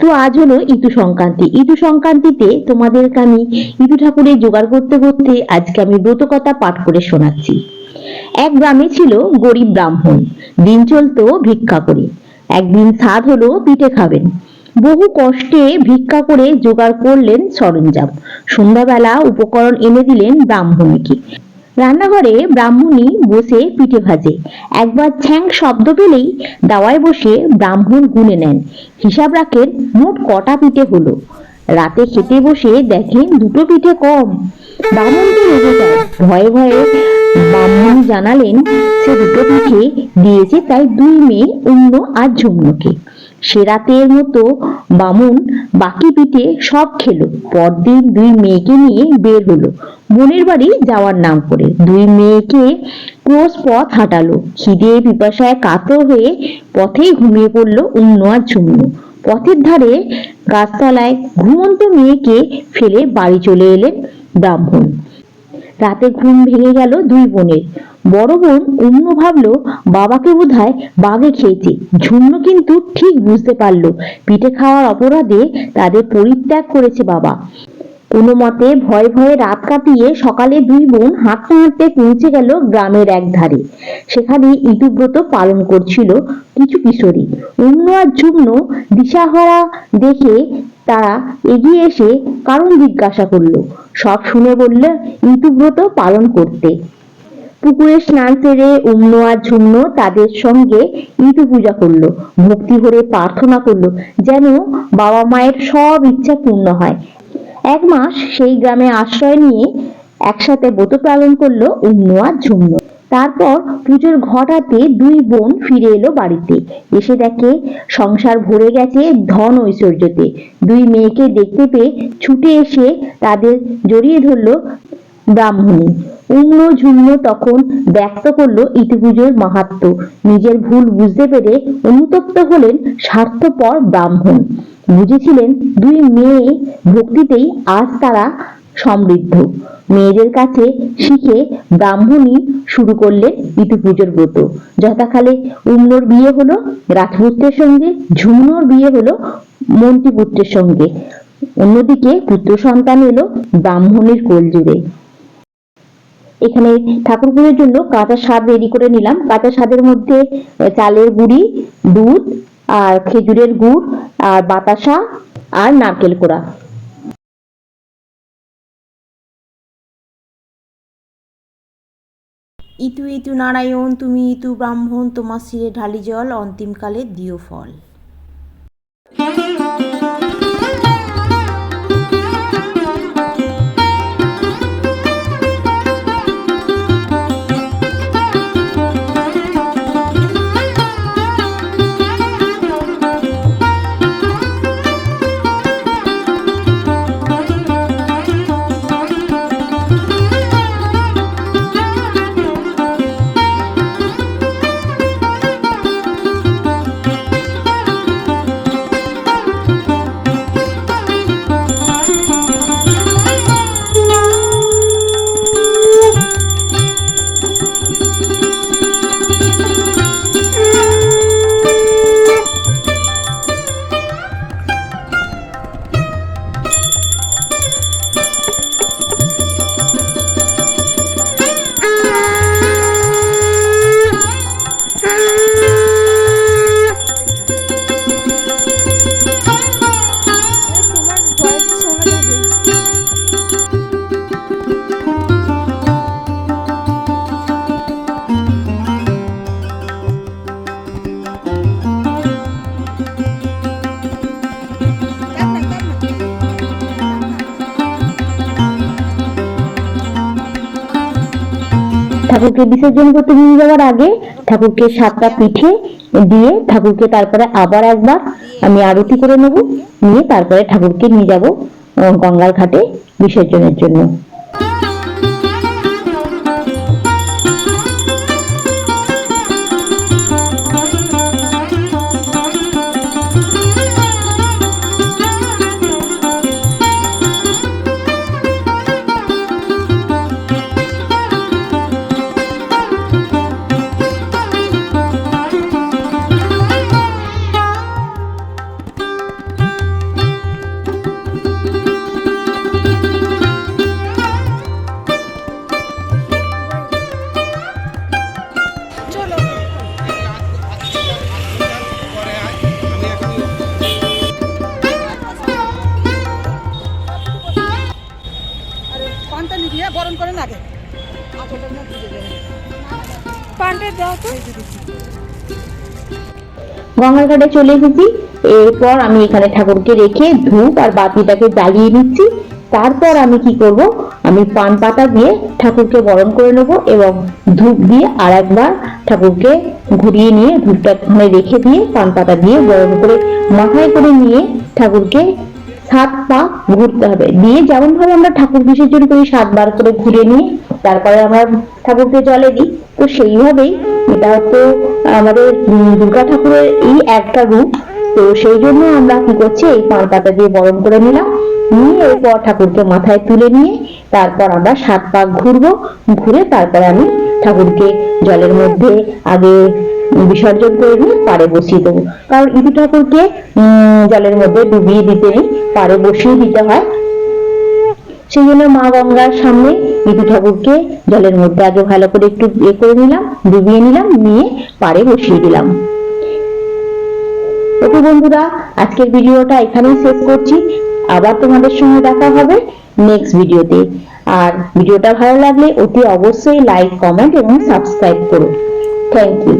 তো আজ হলো ইতু সংক্রান্তি। ইতু সংক্রান্তিতে তোমাদেরকে আমি ইতু ঠাকুরের জোগাড় করতে করতে আজকে আমি ব্রত কথা পাঠ করে শোনাচ্ছি। এক গ্রামে ছিল গরিব ব্রাহ্মণ। দিন চলতো ভিক্ষা করে। একদিন সাধ হলো, পিঠে খাবেন। বহু কষ্টে ভিক্ষা করে জোগাড় করলেন সরঞ্জাম। সন্ধ্যাবেলা উপকরণ এনে দিলেন ব্রাহ্মণীকে। রান্নাঘরে ব্রাহ্মণী বসে পিঠে ভাজে। একবার ছ্যাং শব্দ পেলেই দাওয়ায় বসে ব্রাহ্মণ গুনে নেন। হিসাব রাখেন মোট কটা পিঠে হলো। রাতে খেতে বসে দেখেন দুটো পিঠে কম। ব্রাহ্মণকে রেগে যায়। ভয়ে ভয়ে ব্রাহ্মণ জানালেন, সে দুটো পিঠে দিয়েছে তাই দুই মেয়ে অন্য আর ঝুমনুকে। সে রাতের মতো বামুন বাকি পিঠে সব খেলো। পরদিন দুই মেয়েকে নিয়ে বের হলো। বোনের বাড়ি যাওয়ার নাম করে দুই মেয়েকে ক্রোশ পথ হাঁটালো। খিদে পিপাসায় কাতর হয়ে পথেই ঘুমিয়ে পড়ল উম্ন আর ঝুমনু। পথের ধারে গাছতলায় ঘুমন্ত মেয়েকে ফেলে বাড়ি চলে এলেন ব্রাহ্মণ। রাতে ঘুম ভেঙে গেল দুই বোনের। বড় বোন অন্য ভাবলো, বাবাকে বোধহয় বাঘে খেয়েছে। ঝুমনো কিন্তু ঠিক বুঝতে পারল, পিঠে খাওয়ার অপরাধে তাদের পরিত্যাগ করেছে বাবা। কোনো মতে ভয়ে ভয়ে রাত কাটিয়ে সকালে দুই বোন হাঁটতে হাঁটতে পৌঁছে গেল গ্রামের এক ধারে সেখানে ইতুব্রত পালন করছিল কিছু কিশোরী। অন্য আর ঝুমনো দিশাহারা দেখে তারা এগিয়ে এসে কারণ জিজ্ঞাসা করল। সব শুনে বললে ঋতুব্রত পালন করতে। পুকুরে স্নান সেরে উম্ন আর ঝুমন তাদের সঙ্গে ঋতু পূজা করল, ভক্তি ভরে প্রার্থনা করল যেন বাবা মায়ের সব ইচ্ছা পূর্ণ হয়। এক মাস সেই গ্রামে আশ্রয় নিয়ে একসাথে ব্রত পালন করল উম্ন আর ঝুমন। তারপর পুজোর ঘটাতে দুই বোন ফিরে এলো বাড়িতে। এসে দেখে সংসার ভরে গেছে ধন ঐশ্বর্যতে। দুই মেয়েকে দেখতে পেয়ে ছুটে এসে তাদের জড়িয়ে ধরলো ব্রাহ্মণী। উম্ন ঝুমনো তখন ব্যক্ত করল ইতিপুজোর মাহাত্ম। নিজের ভুল বুঝতে পেরে অনুতপ্ত হলেন স্বার্থপর ব্রাহ্মণ। বুঝেছিলেন দুই মেয়ে ভক্তিতেই আজ তারা সমৃদ্ধ। মেয়েদের কাছে শিখে ব্রাহ্মণী শুরু করলেন ইতু পুজোর ব্রত। যথাকালে উম্নর বিয়ে হলো রাজপুত্রের সঙ্গে, ঝুমনোর বিয়ে হলো মন্ত্রীপুত্রের সঙ্গে। অন্যদিকে পুত্র সন্তান এলো ব্রাহ্মণীর কোল জুড়ে এখানে ঠাকুর পুজোর জন্য কাঁচা স্বাদ রেডি করে নিলাম। কাঁচা স্বাদের মধ্যে চালের গুঁড়ি, দুধ, আর খেজুরের গুড়, আর বাতাসা, আর নারকেল কোড়া। ইতু ইতু নারায়ণ, তুমি ইতু ব্রাহ্মণ, তোমার শিরে ঢালি জল, অন্তিমকালে দিও ফল। ঠাকুরকে বিসর্জন করতে নিয়ে যাওয়ার আগে ঠাকুরকে সাতটা পিঠে দিয়ে ঠাকুরকে তারপরে আবার একবার আমি আরতি করে নেব, নিয়ে তারপরে ঠাকুরকে নিয়ে যাব গঙ্গার ঘাটে বিসর্জনের জন্য। গঙ্গার ঘাটে চলে এসেছি। এরপর আমি এখানে ঠাকুরকে রেখে ধূপ আর বাতিটাকে জ্বালিয়ে নিচ্ছি তারপর আমি কি করব? আমি পান পাতা দিয়ে ঠাকুরকে বরণ করে নেব এবং ধূপ দিয়ে আর একবার ঠাকুরকে ঘুরিয়ে নিয়ে ধূপটা ওখানে রেখে দিয়ে পান পাতা দিয়ে বরণ করে মাথায় করে নিয়ে ঠাকুরকে সাত পা ঘুরতে হবে। দিয়ে যেমন ভাবে আমরা ঠাকুর বিসর্জন করি সাতবার করে ঘুরে নিয়ে তারপরে আমরা ঠাকুরকে জলে দিই। তো সেইভাবেই এটা তো আমাদের দুর্গা ঠাকুরের এই একটা রূপ। তো সেই জন্য আমরা কি করছি, এই পান পাতা দিয়ে বরণ করে নিলাম। নিয়ে এরপর ঠাকুরকে মাথায় তুলে নিয়ে তারপর আমরা সাত পাক ঘুরবো। ঘুরে তারপরে আমি ঠাকুরকে জলের মধ্যে আগে বিসর্জন করে নিয়ে পাড়ে বসিয়ে দেবো। কারণ ইদু ঠাকুরকে জলের মধ্যে ডুবিয়ে দিতে নেই, পাড়ে বসিয়ে দিতে হয়। সেই জন্য মা গঙ্গার সামনে ইদু ঠাকুরকে জলের মধ্যে আগে ভালো করে একটু ইয়ে করে নিলাম, ডুবিয়ে নিলাম, নিয়ে পাড়ে বসিয়ে দিলাম। ওকে বন্ধুরা, আজকের ভিডিওটা এখানেই শেষ করছি। আবার তোমাদের সঙ্গে দেখা হবে নেক্সট ভিডিওতে। আর ভিডিওটা ভালো লাগলে অতি অবশ্যই লাইক কমেন্ট এবং সাবস্ক্রাইব করো। Thank you